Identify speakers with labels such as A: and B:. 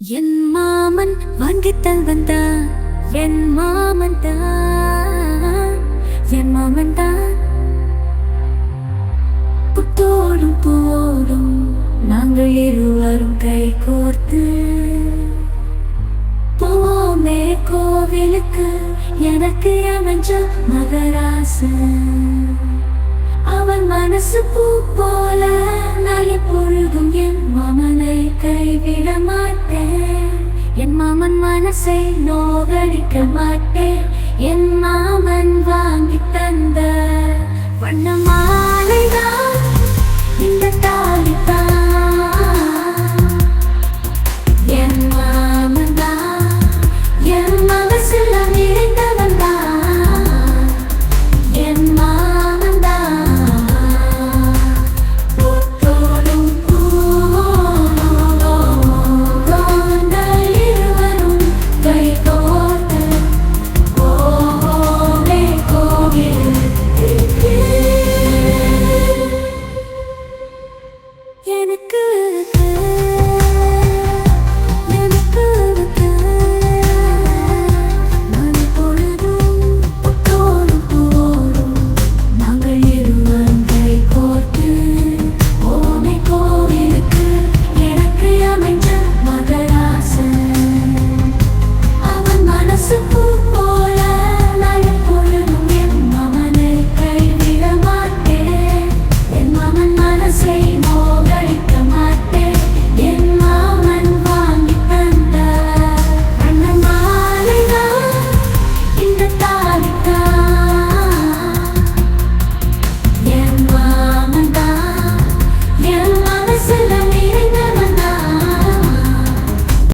A: என் மாமன் வாங்கித்தல் வந்தான். என் மாமன் தான். என் மாமன் தான். புத்தோடும் போடும் நாங்கள் இருவரும் கை கோர்த்து போவோமே கோவிலுக்கு. எனக்கு அமைஞ்ச மகராசன் அவன் போல நான் பொழுதும் என் மாமனை கைவிட மாட்டேன். என் மாமன் மனசை நோகடிக்க மாட்டேன். என் மாமன் வாங்கி தந்த வண்ணமா